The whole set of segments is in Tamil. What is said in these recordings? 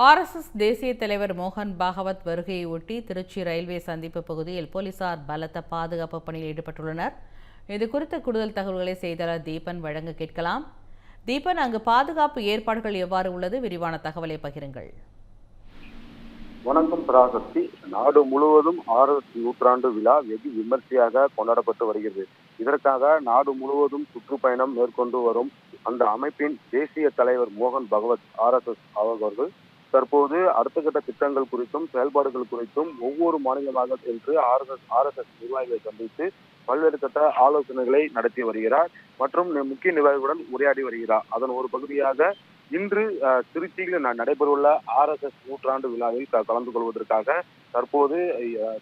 ஆர்எஸ்எஸ் தேசிய தலைவர் மோகன் பாகவத் வருகையை ஒட்டி திருச்சி ரயில்வே சந்திப்பு பகுதியில் போலீசார் பலத்த பாதுகாப்பு பணியில் ஈடுபட்டுள்ளனர். இது குறித்த கூடுதல் தகவல்களை செய்தியாளர் தீபன் வழங்க கேட்கலாம். தீபன் அங்கு பாதுகாப்பு ஏற்பாடுகள் எவ்வாறு உள்ளது? விரிவான தகவலை பகிருங்கள். வணக்கம் பராசக்தி நாடு முழுவதும் ஆர்எஸ் நூற்றாண்டு விழா வெகு விமர்சையாக கொண்டாடப்பட்டு வருகிறது. இதற்காக நாடு முழுவதும் சுற்றுப்பயணம் மேற்கொண்டு வரும் அந்த அமைப்பின் தேசிய தலைவர் மோகன் பகவத் ஆர்எஸ்எஸ் அவர்கள் தற்போது அடுத்த கட்ட திட்டங்கள் குறித்தும் செயல்பாடுகள் குறித்தும் ஒவ்வொரு மாநிலமாக சென்று ஆர்எஸ்எஸ் ஆர்எஸ்எஸ் நிர்வாகிகளை சந்தித்து பல்வேறு கட்ட ஆலோசனைகளை நடத்தி வருகிறார் மற்றும் முக்கிய நிர்வாகிகளுடன் உரையாடி வருகிறார். அதன் ஒரு பகுதியாக இன்று அஹ், திருச்சியில் ந- நடைபெறவுள்ள ஆர்எஸ்எஸ் நூற்றாண்டு விழாவில் கலந்து கொள்வதற்காக தற்போது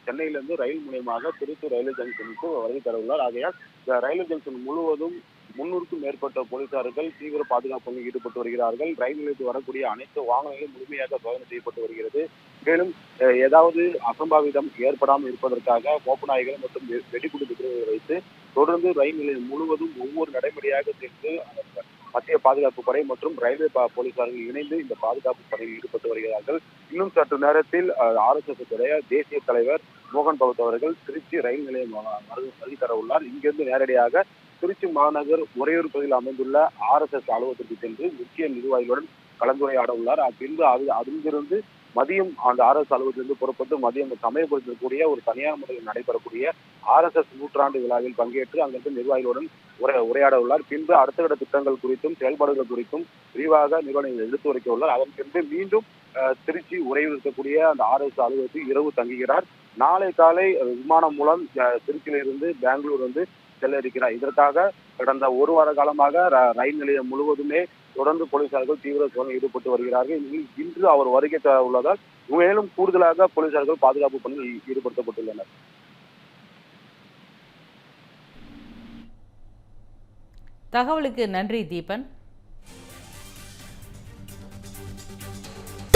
சென்னையிலிருந்து ரயில் மூலியமாக திருச்சி ரயில்வே ஜங்ஷனுக்கு வருகை தரவுள்ளார். ஆகையால் ரயில்வே ஜங்ஷன் முழுவதும் முன்னூறுக்கும் மேற்பட்ட போலீசார்கள் தீவிர பாதுகாப்பில் ஈடுபட்டு வருகிறார்கள். ரயில் நிலையத்தில் வரக்கூடிய அனைத்து வாகனங்களும் முழுமையாக சோதனை செய்யப்பட்டு வருகிறது. மேலும் ஏதாவது அசம்பாவிதம் ஏற்படாமல் இருப்பதற்காக மோப்பநாய்கள் மற்றும் வெ- வெடிகுண்டு துப்பாக்கிகளை வைத்து தொடர்ந்து ரயில் நிலையம் முழுவதும் ஒவ்வொரு நடைமுறையாக சென்று மத்திய பாதுகாப்பு படை மற்றும் ரயில்வே பா- போலீசார்கள் இணைந்து இந்த பாதுகாப்பு பணியில் ஈடுபட்டு வருகிறார்கள். இன்னும் சற்று நேரத்தில் ஆர்எஸ்எஸ் உடைய தேசிய தலைவர் மோகன் பகவத் அவர்கள் திருச்சி ரயில் நிலையம் வருகை தர உள்ளார் இங்கிருந்து நேரடியாக திருச்சி மாநகர் உறையூர் பகுதியில் அமைந்துள்ள ஆர்எஸ்எஸ் அலுவலகத்திற்கு சென்று முக்கிய நிர்வாகிகளுடன் கலந்துரையாட உள்ளார். பின்பு அது அதிலிருந்து மதியம் அந்த ஆர்எஸ் அலுவலகத்திலிருந்து புறப்பட்டு மதியம் சமயப்படுத்தக்கூடிய ஒரு தனியார் முறையில் நடைபெறக்கூடிய ஆர்எஸ்எஸ் நூற்றாண்டு விழாவில் பங்கேற்று அங்கிருந்து நிர்வாகிகளுடன் உரை உரையாட உள்ளார். பின்பு அடுத்த கட்ட திட்டங்கள் குறித்தும் செயல்பாடுகள் குறித்தும் விரிவாக நிறுவனங்கள் எடுத்து உரைக்க உள்ளார். அதன் பின்பு மீண்டும் திருச்சி உரையில் இருக்கக்கூடிய அந்த ஆர்எஸ் அலுவலகத்தில் இரவு தங்குகிறார். நாளை காலை விமானம் மூலம் திருச்சியிலிருந்து பெங்களூர் வந்து செல்ல இருக்கிறார் இதற்காக கடந்த ஒரு வார காலமாக ரயில் நிலையம் முழுவதுமே தொடர்ந்து போலீசார்கள் தீவிர சோதனை ஈடுபட்டு வருகிறார்கள். இன்று அவர் வருகை தர உள்ளதால் மேலும் கூடுதலாக போலீசார்கள் பாதுகாப்பு பணியில் ஈடுபடுத்தப்பட்டுள்ளனர். தகவலுக்கு நன்றி தீபன்.